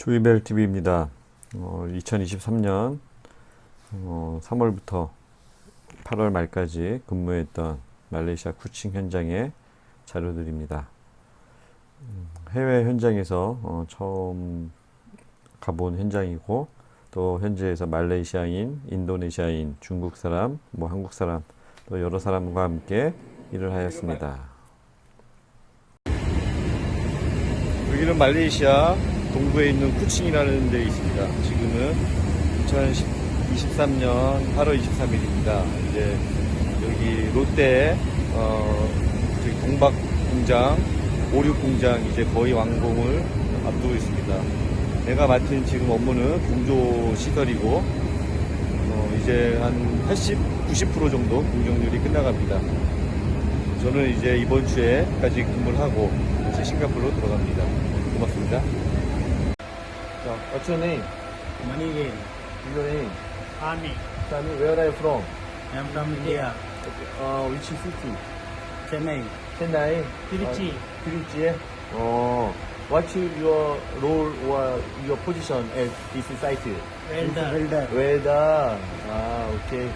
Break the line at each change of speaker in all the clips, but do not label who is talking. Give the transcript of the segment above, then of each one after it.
조이벨 TV입니다. 어, 2023년 어, 3월부터 8월 말까지 근무했던 말레이시아 쿠칭 현장의 자료들입니다. 음, 해외 현장에서 어, 처음 가본 현장이고 또 현지에서 말레이시아인, 인도네시아인, 중국 사람, 뭐 한국 사람 또 여러 사람과 함께 일을 하였습니다. 여기는 말레이시아 동부에 있는 쿠칭이라는 데 있습니다. 지금은 2023년 8월 23일입니다. 이제 여기 롯데 어, 동박 공장, 오륙 공장 이제 거의 완공을 앞두고 있습니다. 내가 맡은 지금 업무는 공조 시설이고 어, 이제 한 80, 90% 정도 공정률이 끝나갑니다. 저는 이제 이번 주에까지 근무를 하고 이제 싱가포르로 들어갑니다. 고맙습니다. 자, what's your name?
Gain.
Your name?
Army.
Sunny, where are you from?
I'm from India.
Uh, which city?
Chennai.
Chennai.
Tiruchi.
Uh, Tiruchi. Oh, what's your role or your position at this site?
Welder. Welder.
Welder. Ah, okay.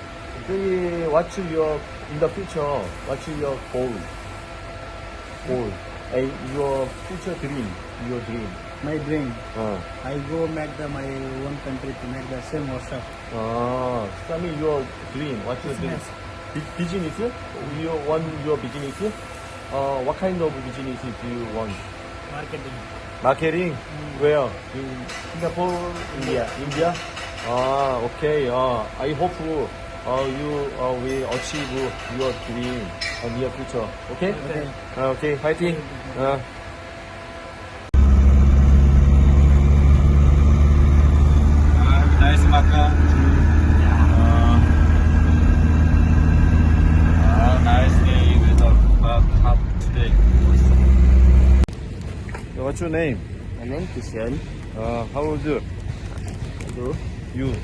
저기, what's your in the future? What's your goal? Goal. And your future dream. Your dream.
My dream.
어.
I go make the my own country to make the same workshop.
아, Sammy, your dream. What's your dream?
Business.
Business? You want your business? Uh, what kind of business do you want?
Marketing.
Marketing? Where? In Singapore? India. India? Ah, okay. Uh, I hope uh, you uh, will achieve your dream in near future. Okay?
Okay.
Uh, okay, fighting. Uh. What's your name?
My name Kishan.
Uh, how old are
Hello.
you?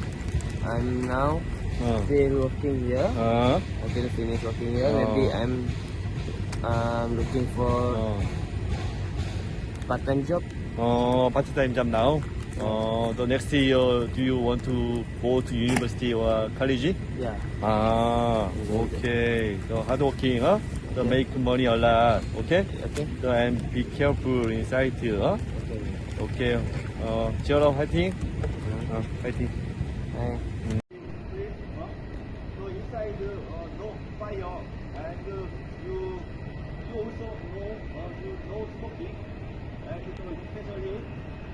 I'm now
Uh,
still working here.
uh,
I didn't finish working here.
Oh.
Maybe I'm um, looking for
uh,
part-time job.
uh, part-time job now. Uh, the next year, do you want to go to university or college?
Yeah.
Ah, okay. So hardworking, huh? So make money a lot, okay?
Okay.
So and be careful inside, huh?
Okay.
Okay. Uh, cheer up, fighting. Uh, fighting.
Bye.
So inside uh, no fire and uh, you you also know uh, you know smoking and so especially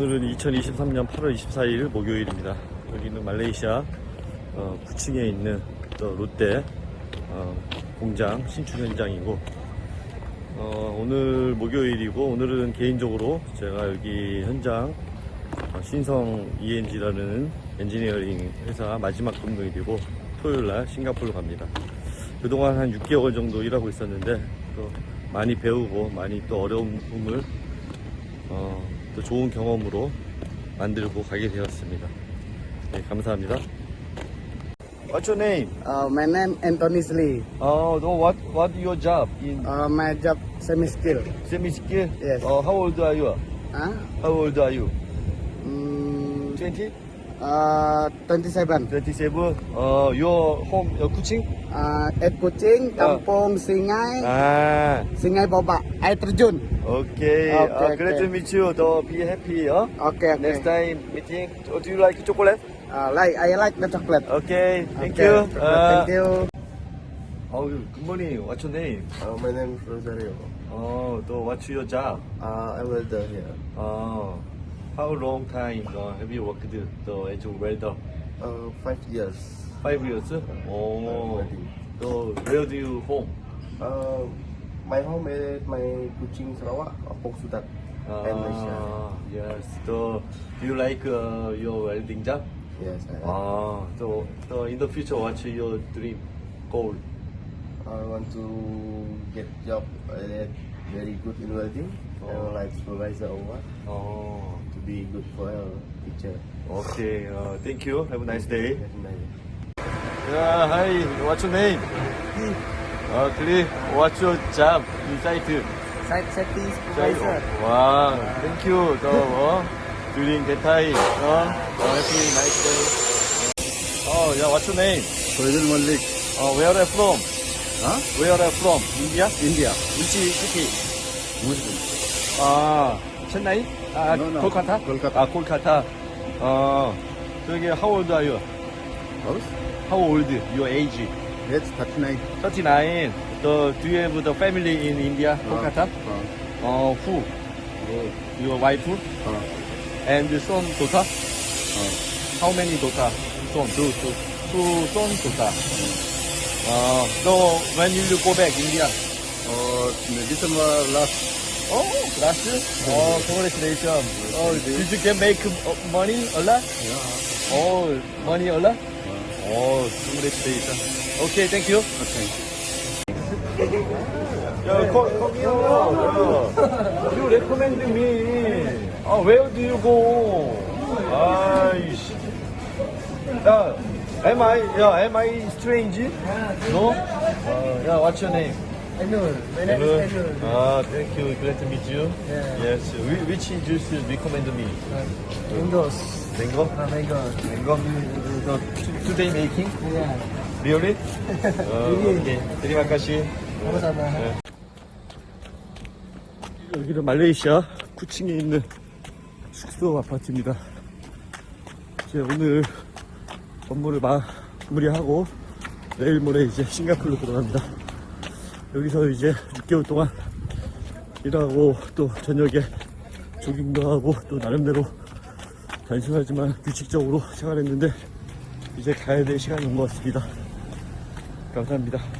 오늘은 2023년 8월 24일 목요일입니다. 여기는 말레이시아 어, 구층에 있는 또 롯데 어, 공장 신축 현장이고 어, 오늘 목요일이고 오늘은 개인적으로 제가 여기 현장 어, 신성 ENG라는 엔지니어링 회사 마지막 근무일이고 토요일 날 싱가포르 갑니다. 그동안 한 6개월 정도 일하고 있었는데 또 많이 배우고 많이 또 어려움을 어, 또 좋은 경험으로 만들고 가게 되었습니다. 네, 감사합니다. What's your name?
Uh, my name Anthony Lee.
Oh, no, what what your job in
Uh, my job semi skill.
semi skill?
Yes.
Oh, how old are you?
Huh?
How old are you?
Mm,
20?
Uh, 27.
27? Uh, your home, your kucing?
Uh, at Kuching, Kampung Singai,
Ah,
Singai Boba, air terjun.
okay.
Okay,
uh, glad
okay.
to meet you. So be happy. Huh?
Okay, okay.
Next time meeting. Oh, do you like chocolate?
Uh, like I like the chocolate.
Okay, thank
Okay,
you.
chocolate,
Uh,
thank you.
Oh, good morning. What's your name?
Uh, my name is Rosario.
Oh, so what's your job?
Uh, I welder here.
Oh, how long time uh, have you worked the as a welder?
Uh, five years.
Five years. Oh, so where do you home?
Uh, my home at my Kuching Sarawak, Apok Sudat.
and Malaysia.
Ah, yes. So, do you like uh, your welding job?
Yes, I,
Ah, so, so in the future, what's your dream goal?
I want to get job uh, very good in welding,
Oh.
like supervisor or what,
Oh,
be good for a teacher.
okay. Uh, thank you. Have a nice day.
That's nice.
Yeah, hi. What's your name? Uh, Cliff. What's your job inside?
Site safety
supervisor. Wow, thank you. So, uh, during that time, uh, have a nice day. Oh, yeah, what's your name?
Faisal Malik.
Uh, where are you from?
Huh?
Where are you from? India?
India.
Which city?
Muslim.
아, 첸나이? 아,
No, no.
콜카타?
Kolkata.
아, 콜카타. 어, 저기, how old are you?
House?
How old? Your age?
Age 39.
39. The, do you have the family in India? Kolkata?
Uh,
Uh, who? Your wife?
uh,
And son, daughter?
uh,
How many daughter? Son, two, two. Two son, daughter. Uh, so, when will you go back India?
uh, December last.
Oh, year? Oh, congratulations. Oh, did you get make uh, money a lot?
Yeah.
Oh, money a lot?
Uh,
Oh, congratulations. Okay, thank you.
okay.
Yeah, come, come here. You recommend me. Oh, where do you go? Aish. Yeah, am I, yeah, am I strange? No? Uh, yeah, what's your name?
Anur. My name
Hello.
is Anur.
Ah, thank you. Glad to meet you.
Yeah.
Yes. Whi- Which juice you recommend me?
Mangoes.
Mango?
Uh, mango.
Mango? So, t- today making?
Yeah.
Really? 어, 오케이. 드리마카시.
Sama-sama.
여기는 말레이시아 쿠칭에 있는 숙소 아파트입니다. 이제 오늘 업무를 마무리하고 내일 모레 이제 싱가포르로 들어갑니다. 여기서 이제 6개월 동안 일하고 또 저녁에 조깅도 하고 또 나름대로 단순하지만 규칙적으로 생활했는데 이제 가야 될 시간이 온 것 같습니다. 감사합니다.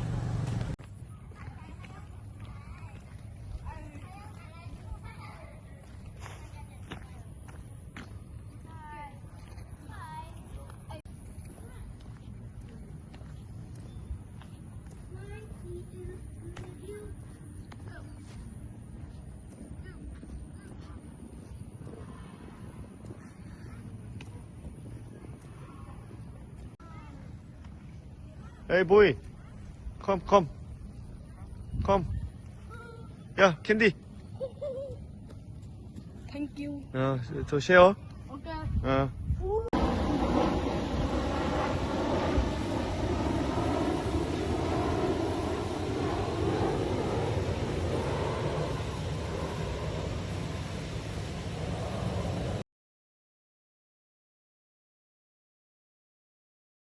Hey boy, come, come, come. Yeah, candy.
Thank you.
어, 저 쉐어.
Okay.
어.